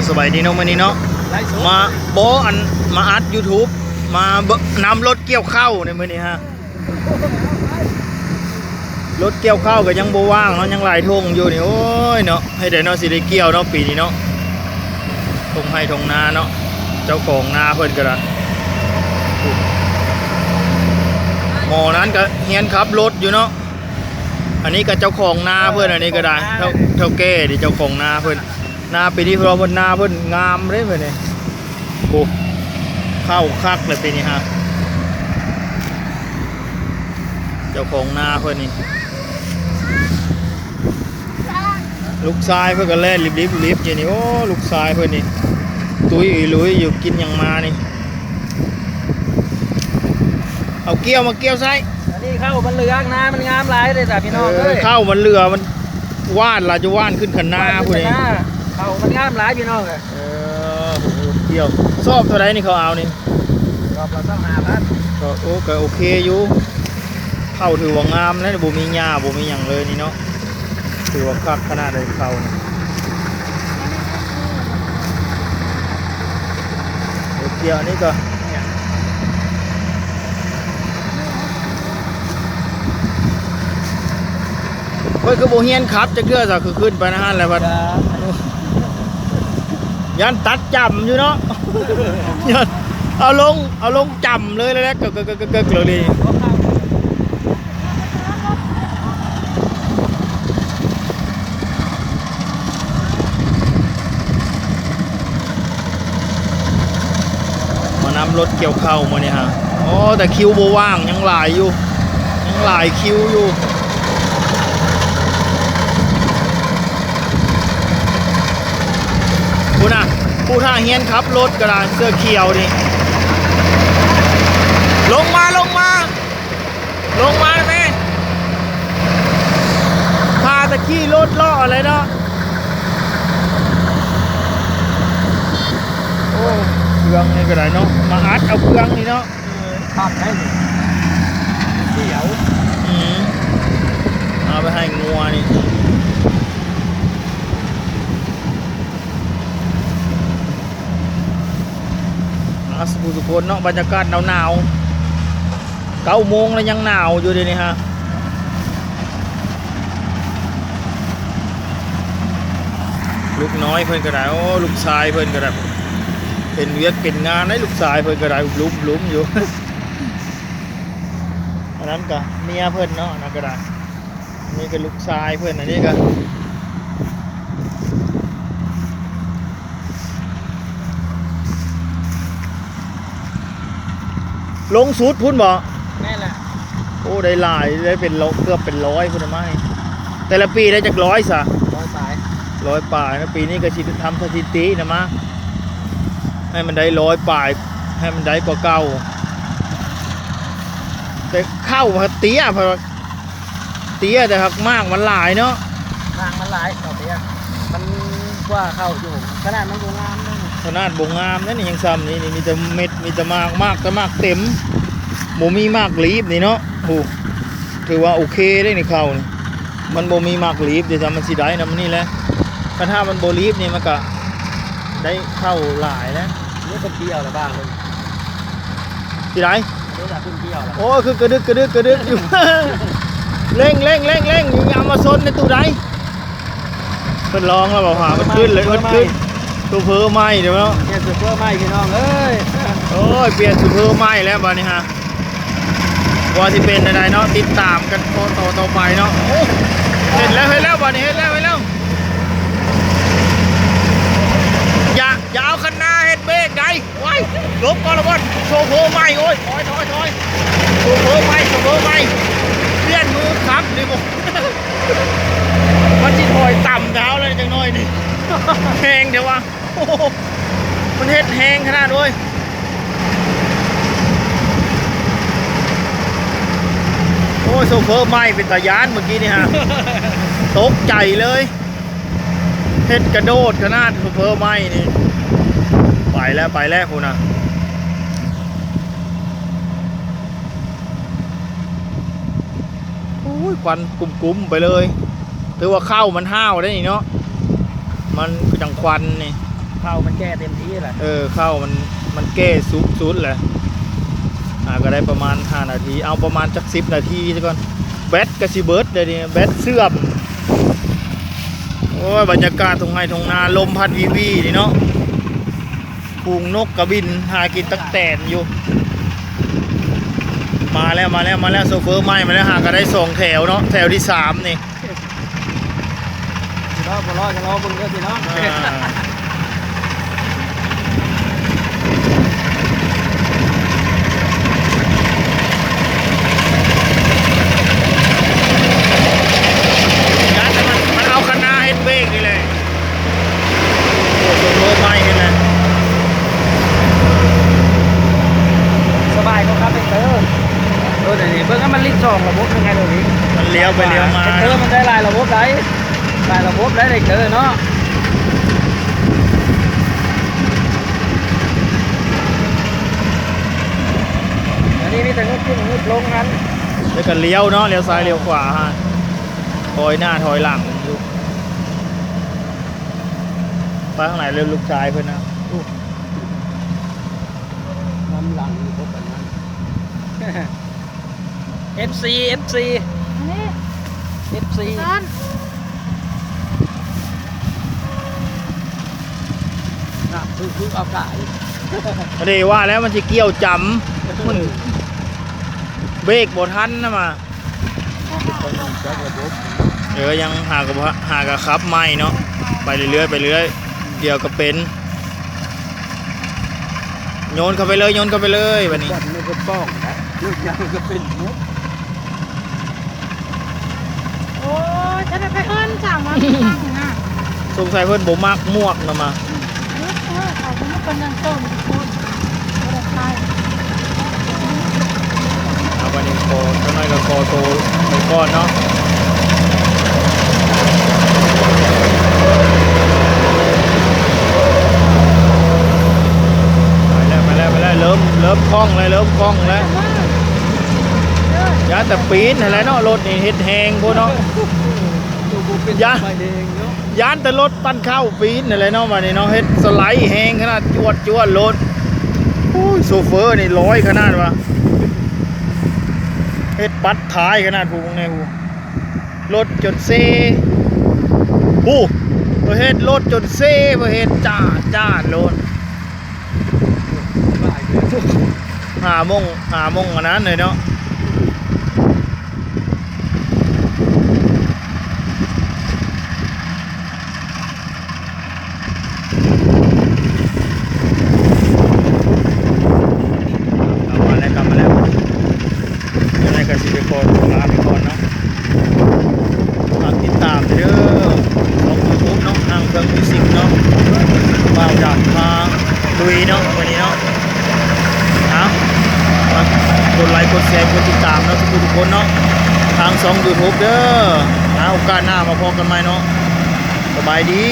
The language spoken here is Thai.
ก็สบายดีเนาะมื้อนี้เนาะไล่สดมาโบอันมาอัด YouTube มาเบิ่งนำรถเกี่ยวข้าวในมื้อนี้ฮะรถเกี่ยวข้าวก็ยังบ่ว่างเนาะยังหลายทงอยู่นี่โอ้ยเนาะให้ได้เนาะสิได้เกี่ยวเนาะปีนี้เนาะทงให้ทงนาเนาะเจ้าของนาเพิ่นก็ได้หมอนั้นก็เฮียนขับรถอยู่เนาะอันนี้ก็เจ้าของนาเพิ่นอันนี้ก็ได้เท่าเท่าแก่ดิเจ้าของนาเพิ่น นาปีนี้เพราะว่านาเพิ่นงามเลยเพิ่นนี่โอ้เข้าคักเลยปีนี้ฮะเจ้าของนาเพื่อนนี่ลูกชายเพื่อนก็แล่นริบริบริบอย่างนี้โอ้ลูกชายเพื่อนนี่ตุ้ยอีหลุยอยู่กินอย่างมานี่เอาเกี้ยวมาเกี้ยวใส่อันนี้เข้ามันเหลืองนะมันงามหลายเลยจ้ะพี่น้องเอเอ้อยเข้ามันเรือมันว่านเราจะว่านขึ้นขันหน้าพูดนี่ เข้ามันงามหลายพี่น้องเลยเออโอ้โหเกี่ยวชอบเท่าไรนี่เขาเอานี่รอบเราต้องหาพันก็โอ้ก็โอเคอยู่เข้าถือว่างามนะบ่มีหญ้าบ่มีหยังเลยนี่เนาะถือว่าคักขนาดเลยเข้านี่เดี๋ยวเกี่ยวอันนี้ก็เฮ้ยคือโบเฮียนครับจะเกื่อสักคือขึ้นไปนะฮะแล้วพัด ยันตัดจำอยู่เนาะยันเอาลงเอาลงจำเลยแล้วก็ก็ก็ก็ก็เลยมานำรถเกี่ยวเข้ามาเนี่ยฮะอ๋อแต่คิวโบว่างยังหลายอยู่ ยังหลายคิวอยู่ผู้น่ะ ผู้ท่าเฮียนครับรถกระดานเสื้อเขียวนี่ลงมาลงมา ลงมาแม่พาตะขี้รถล่ออะไรเนาะโอ้เครื่องนี่ก็ได้เนาะมาอัดเอาเครื่องนี่เนาะขับได้เลยเสียวอืมเอาไปให้งัวนี่อาสุสุ คนเนาะบรรยากาศหนาวหนาวๆเก้าโมงแล้วยังหนาวอยู่ดีนี่ฮะลูกน้อยเพิ่อนก็ได้โอ้ลูกชายเพิ่อนก็ได้เป็นเวียกเป็นงานให้ลูกชายเพิ่อนก็ได้ลุ้มลุ้มอยู่อันนั้นก็เมียเพิ่อนเนาะนนั่นก็ได้นี่ก็ลูกชายเพิ่อนอันนี้ก็ ลงสุดพุ่นบ่แม่แหละโอ้ได้หลายได้เป็นร้อยเกือบเป็นร้อยพุ่นนะไม่แต่ละปีได้จากร้อยซะร้อยสายร้อยป่ายนะปีนี้ก็ชิทำสถิตินะมะให้มันได้ร้อยป่าย ให้มันได้กว่าเก่าแต่เข้าพะเตี้ยพะเตี้ยแต่หักมากมันหลายเนาะทางมันหลายต่อไปอะมันกว่าเข้าอยู่ขนาดมันดูงามนั่น ขนาดบงงามนั่นนี่ยังซ้ำนี่นี่มีแต่เม็ดมีแต่มากมากแต่มากเต็มโมมีมากลีบนี่เนาะโอ้ถือว่าโอเคได้ในเข้านี่มันโมมีมากลีบเดี๋ยวจะมันสิได้นะมันนี่แหละแต่ถ้ามันโบลีบนี่มันก็ได้เข้าหลายแล้วนี่เป็นเกี่ยวหรือบ้างเลยสิได้นี่แหละเป็นเกี่ยวหรอโอ้คือกระดึกกระดึกกระดึกอยู่เร่งเร่งเร่งเร่งอยู่อยามาซนในตู้ใดเพิ่นร้องแล้วบอกหามันขึ้นเลยมันขึ้น ตู้เพ้อไหมเดี๋ยวเนาะเนี่ยสุดเพื่อไม่พี่น้องเอ้ยโอ้ยเปลี่ยนตู้เพ้อไหมแล้วบ้านี้ฮะว่าที่เป็นอะไรเนาะติดตามกันต่อต่อต่อไปเนาะโอ้เห็นแล้วเห็นแล้วบ้านี้เห็นแล้วเห็นแล้วอย่าอย่าเอาคันหน้าเฮ็ดเบรกไงไว้ลบก่อนละบอนโชว์เพ้อไหมโอ้ยถอยถอยถอยโชว์เพ้อไหมโชว์เพ้อไหมเลื่อนมือครับดิผมมันจิถอยต่ำเท้าเลยจังน้อยนี่แหงเดี๋ยววะโอ้โห มันเฮ็ดแหงขนาดด้วยโอ้ยโซเฟอร์ไหม้เป็นตายานเมื่อกี้นี่ฮะตกใจเลยเฮ็ดกระโดดขนาดโซเฟอร์ไหม้นี่ไปแล้วไปแล้วคุณอะโอ้ยควันกลุ่มๆไปเลย ถือว่าเข้ามันห้าวได้นี่เนาะ มันจังควันนี่ ข้าวมันแก่เต็มที่แหละเออเข้ามันมันแก้ซุปซุดแหละอ่าก็ได้ประมาณ 5 นาที เอาประมาณจัก10นาทีซะก่อนแบตก็สิเบิดเดี๋ยวนี้แบตเสื่อมโอ้ยบรรยากาศตรงไห้ตรงนาลมพัดวีวีนี่เนาะปูงนกกระบินหากินตักแตนอยู่ มาแล้วมาแล้วมาแล้วโซเฟอร์ไหม้มาแล้วหาก็ได้สองแถวเนาะแถวที่สามนี่พี่น้องบ่รอดจะรอเบิ่งเด้อพี่น้องอ่ายัดมันมันเอาคณะเฮ็ดเบรกนี่เลยโอ้โหโซเฟอร์ไหม้นี่แหละ สบายก็ครับ เป็นเตอร์เออเดี๋ยวนี้เบิ่งว่ามันลิ้นสองระบบยังไงเดี๋ยวนี้มันเลี้ยวไปเลี้ยวมา เตอร์มันได้หลายระบบได้หลายระบบได้เตอร์เนาะอันนี้มีแต่งุดขึ้นงุดลงนั้นแล้วก็เลี้ยวเนาะเลี้ยวซ้ายเลี้ยวขวาฮะถอยหน้าถอยหลังอยู่ไปข้างไหนเร็วลูกชายเพื่อนนะน้ำหลังอยู่พบกันนั้น FC FC อันนี้ FC ซ้อนน่ะคือคือเอากายไม่ได้ว่าแล้วมันจะเกี่ยวจำมันเบรกบทันนะมาต้องจักระบบเดี๋ยวยังหากับหากับครับไม่เนาะไปเรื่อยๆไปเรื่อยเดี๋ยวก็เป็นโยนเข้าไปเลยโยนเข้าไปเลยวันนี้บอลมันก็ป้อง นะลูกยังก็เป็นมุกโอ้ยจะไปไปเอิ้นสั่งมาสั่งนะสงสัยเพื่อนบ่มักมวกนะมาเออเขาไปนคนนั่งต้มคนไม่ได้ใครเอาวันนี้โคเท่าน้อยก็โคโตไปก่อนเนาะไปแล้วไปแล้วไปแล้วเริ่มเริ่มคล่องเลยเริ่มคล่องแล้ว แต่ว่าเด้อ อย่าแต่ ปีนอะไรเนาะรถนี่เฮ็ดแหงพวกเนาะดูกูเป็นยะไฟแดงเนาะยานแต่รถปั้นเข้าปีนอะไรเนาะวันนี้เนาะเฮ็ดสไลด์แหงขนาดจวดจวดรถโอ้ยโซเฟอร์นี่ร้อยขนาดวะเฮ็ดปัดท้ายขนาดผู้ในผู้รถจนเซผู้ประเฮ็ดรถจนเซประเฮ็ดจ้าจ้ารถบ่ายเลยหาโมงหาโมงอันนั้นเลยเนาะกลับมาแล้วกลับมาแล้วยังไงก็สิไปขอตัวลาไปก่อนเนาะฝากติดตามเด้อของยูทูบเนาะทางเครื่องมิวสิกเนาะบ่าวดับทาลุยเนาะวันนี้เนาะนะมากดไลค์กดแชร์กดติดตามเนาะทุกคนทุกคนเนาะทางสองยูทูบเด้อนะโอกาสหน้ามาพบกันใหม่เนาะสบายดี